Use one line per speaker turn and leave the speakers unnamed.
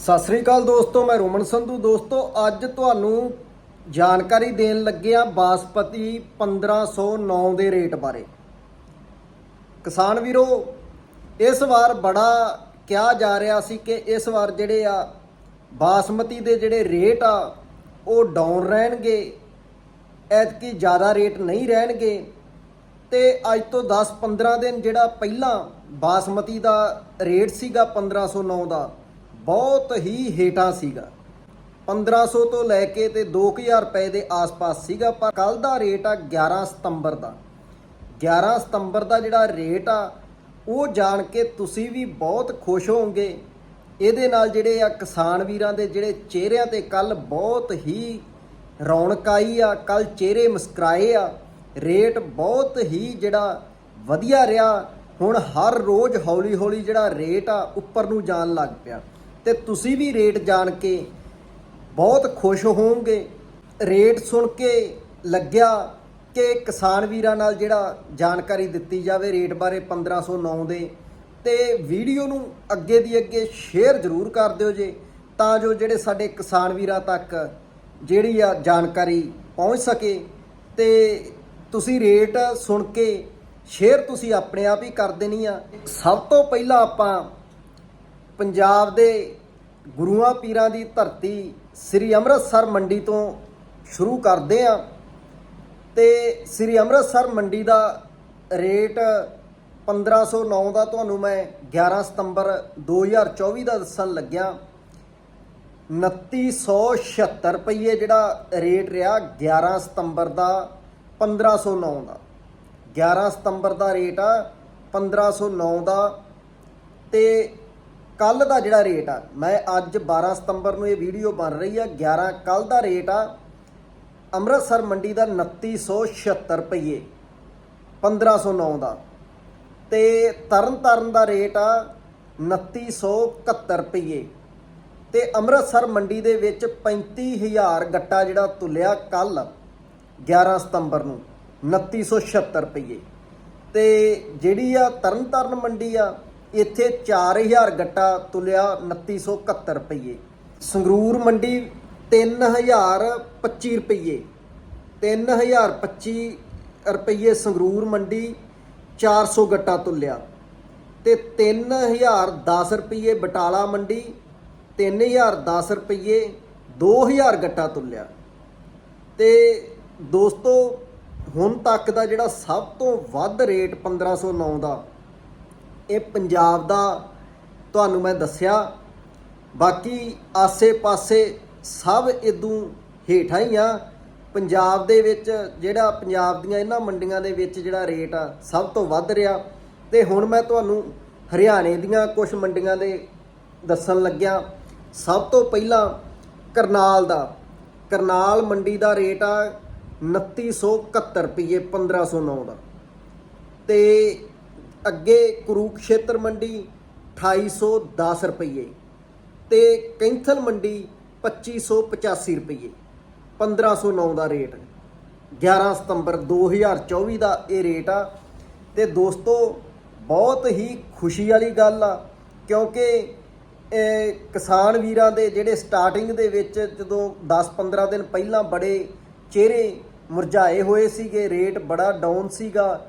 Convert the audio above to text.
ਸਤਿ ਸ੍ਰੀ ਅਕਾਲ ਦੋਸਤੋ, ਮੈਂ ਰੋਮਨ ਸੰਧੂ। ਦੋਸਤੋ, ਅੱਜ ਤੁਹਾਨੂੰ ਜਾਣਕਾਰੀ ਦੇਣ ਲੱਗਿਆ ਬਾਸਪਤੀ 1509 ਦੇ ਰੇਟ ਬਾਰੇ। ਕਿਸਾਨ ਵੀਰੋ, ਇਸ ਵਾਰ ਬੜਾ ਕਿਹਾ ਜਾ ਰਿਹਾ ਸੀ ਕਿ ਇਸ ਵਾਰ ਜਿਹੜੇ ਆ ਬਾਸਮਤੀ ਦੇ ਜਿਹੜੇ ਰੇਟ ਆ, ਉਹ ਡਾਊਨ ਰਹਿਣਗੇ। ਐਤਕੀ ਜ਼ਿਆਦਾ ਰੇਟ ਨਹੀਂ ਰਹਿਣਗੇ। ਤੇ ਅੱਜ ਤੋਂ 10-15 ਦਿਨ ਜਿਹੜਾ ਪਹਿਲਾਂ ਬਾਸਮਤੀ ਦਾ ਰੇਟ ਸੀਗਾ 1509 ਦਾ ਬਹੁਤ ਹੀ ਹੇਠਾਂ ਸੀਗਾ। 1500 ਤੋਂ ਲੈ ਕੇ ਤੇ 2000 ਰੁਪਏ ਦੇ ਆਸ-ਪਾਸ ਸੀਗਾ, ਪਰ ਕੱਲ ਦਾ ਰੇਟ ਆ 11 ਸਤੰਬਰ ਦਾ। 11 ਸਤੰਬਰ ਦਾ ਜਿਹੜਾ ਰੇਟ ਆ, ਉਹ ਜਾਣ ਕੇ ਤੁਸੀਂ ਵੀ ਬਹੁਤ ਖੁਸ਼ ਹੋਵੋਗੇ। ਇਹਦੇ ਨਾਲ ਜਿਹੜੇ ਆ ਕਿਸਾਨ ਵੀਰਾਂ ਦੇ ਜਿਹੜੇ ਚਿਹਰਿਆਂ ਤੇ ਕੱਲ ਬਹੁਤ ਹੀ ਰੌਣਕ ਆਈ ਆ ਕੱਲ ਚਿਹਰੇ ਮੁਸਕਰਾਏ ਆ। ਰੇਟ ਬਹੁਤ ਹੀ ਜਿਹੜਾ ਵਧੀਆ ਰਿਹਾ। ਹੁਣ ਹਰ ਰੋਜ਼ ਹੌਲੀ ਹੌਲੀ ਜਿਹੜਾ ਰੇਟ ਆ, ਉੱਪਰ ਨੂੰ ਜਾਣ ਲੱਗ ਪਿਆ। ਤੇ ਤੁਸੀਂ ਵੀ ਰੇਟ ਜਾਣ ਕੇ ਬਹੁਤ ਖੁਸ਼ ਹੋਵੋਗੇ। ਰੇਟ ਸੁਣ ਕੇ ਲੱਗਿਆ ਕਿ ਕਿਸਾਨ ਵੀਰਾਂ ਨਾਲ ਜਿਹੜਾ ਜਾਣਕਾਰੀ ਦਿੱਤੀ ਜਾਵੇ ਰੇਟ ਬਾਰੇ 1509 ਦੇ ਤੇ ਵੀਡੀਓ ਨੂੰ ਅੱਗੇ ਦੀ ਅੱਗੇ ਸ਼ੇਅਰ ਜ਼ਰੂਰ ਕਰ ਦਿਓ ਜੇ, ਤਾਂ ਜੋ ਜਿਹੜੇ ਸਾਡੇ ਕਿਸਾਨ ਵੀਰਾਂ ਤੱਕ ਜਿਹੜੀ ਆ ਜਾਣਕਾਰੀ ਪਹੁੰਚ ਸਕੇ ਤੇ ਤੁਸੀਂ ਰੇਟ ਸੁਣ ਕੇ ਸ਼ੇਅਰ ਤੁਸੀਂ ਆਪਣੇ ਆਪ ਹੀ ਕਰ ਦੇਣੀ ਆ। ਸਭ ਤੋਂ ਪਹਿਲਾਂ ਆਪਾਂ ਪੰਜਾਬ ਦੇ ਗੁਰੂਆਂ ਪੀਰਾਂ ਦੀ ਧਰਤੀ ਸ੍ਰੀ ਅੰਮ੍ਰਿਤਸਰ ਮੰਡੀ ਤੋਂ ਸ਼ੁਰੂ ਕਰਦੇ ਆ ਤੇ ਸ੍ਰੀ ਅੰਮ੍ਰਿਤਸਰ ਮੰਡੀ ਦਾ ਰੇਟ 1509 ਦਾ ਤੁਹਾਨੂੰ ਮੈਂ 11 ਸਤੰਬਰ 2024 ਦਾ ਦੱਸਣ ਲੱਗਿਆ। 2976 ਰੁਪਏ ਜਿਹੜਾ ਰੇਟ ਰਿਹਾ 11 ਸਤੰਬਰ ਦਾ 1509 ਦਾ। 11 ਸਤੰਬਰ ਦਾ ਰੇਟ ਆ 1509 ਦਾ ਤੇ ਕੱਲ ਦਾ ਜਿਹੜਾ ਰੇਟ ਆ, ਮੈਂ ਅੱਜ 12 ਸਤੰਬਰ ਨੂੰ ਇਹ ਵੀਡੀਓ ਬਣ ਰਹੀ ਆ 11 ਕੱਲ ਦਾ ਰੇਟ ਆ, ਅੰਮ੍ਰਿਤਸਰ ਮੰਡੀ ਦਾ 2976 ਰੁਪਏ 1509 ਦਾ। ਤੇ ਤਰਨ ਤਾਰਨ ਦਾ ਰੇਟ ਆ 2971 ਰੁਪਏ ਤੇ ਅੰਮ੍ਰਿਤਸਰ ਮੰਡੀ ਦੇ ਵਿੱਚ 35000 ਗੱਟਾ ਜਿਹੜਾ ਤੁਲਿਆ ਕੱਲ 11 ਸਤੰਬਰ ਨੂੰ 2976 ਰੁਪਏ ਤੇ ਜਿਹੜੀ ਆ ਤਰਨ ਤਾਰਨ ਮੰਡੀ ਆ ਇੱਥੇ 4000 ਗੱਟਾ ਤੁਲਿਆ 2971 ਰੁਪਏ ਸੰਗਰੂਰ ਮੰਡੀ 3025 ਰੁਪਏ 3025 ਰੁਪਏ ਸੰਗਰੂਰ ਮੰਡੀ 400 ਗੱਟਾ ਤੁਲਿਆ। ਤੇ 3010 ਰੁਪਏ ਬਟਾਲਾ ਮੰਡੀ 3010 ਰੁਪਏ 2000 ਗੱਟਾ ਤੁਲਿਆ। ਤੇ ਦੋਸਤੋ, ਹੁਣ ਤੱਕ ਦਾ ਜਿਹੜਾ ਸਭ ਤੋਂ ਵੱਧ ਰੇਟ 1509 ਦਾ ਇਹ ਪੰਜਾਬ ਦਾ ਤੁਹਾਨੂੰ ਮੈਂ ਦੱਸਿਆ। ਬਾਕੀ ਆਸੇ-ਪਾਸੇ ਸਭ ਇਦੋਂ ਹੇਠਾਂ ਹੀ ਆ। ਪੰਜਾਬ ਦੇ ਵਿੱਚ ਜਿਹੜਾ ਪੰਜਾਬ ਦੀਆਂ ਇਹਨਾਂ ਮੰਡੀਆਂ ਦੇ ਵਿੱਚ ਜਿਹੜਾ ਰੇਟ ਆ, ਸਭ ਤੋਂ ਵੱਧ ਰਿਹਾ। ਤੇ ਹੁਣ ਮੈਂ ਤੁਹਾਨੂੰ ਹਰਿਆਣੇ ਦੀਆਂ ਕੁਝ ਮੰਡੀਆਂ ਦੇ ਦੱਸਣ ਲੱਗਿਆ। ਸਭ ਤੋਂ ਪਹਿਲਾਂ ਕਰਨਾਲ ਦਾ। ਕਰਨਾਲ ਮੰਡੀ ਦਾ ਰੇਟ ਆ 2971 ਰੁਪਏ 1509 ਦਾ। ਤੇ ਅੱਗੇ ਕੁਰੂਕਸ਼ੇਤਰ ਮੰਡੀ 2810 ਰੁਪਏ ਤੇ ਕੈਂਥਲ ਮੰਡੀ 2585 ਰੁਪਏ 1509 ਦਾ ਰੇਟ। 11 ਸਤੰਬਰ 2024 ਦਾ ਇਹ ਰੇਟ ਆ। ਤੇ ਦੋਸਤੋ, ਬਹੁਤ ਹੀ ਖੁਸ਼ੀ ਵਾਲੀ ਗੱਲ ਆ, ਕਿਉਂਕਿ ਕਿਸਾਨ ਵੀਰਾਂ ਦੇ ਜਿਹੜੇ ਸਟਾਰਟਿੰਗ ਦੇ ਵਿੱਚ ਜਦੋਂ 10-15 ਦਿਨ ਪਹਿਲਾਂ ਬੜੇ ਚਿਹਰੇ ਮੁਰਝਾਏ ਹੋਏ ਸੀਗੇ, ਰੇਟ ਬੜਾ ਡਾਊਨ ਸੀਗਾ।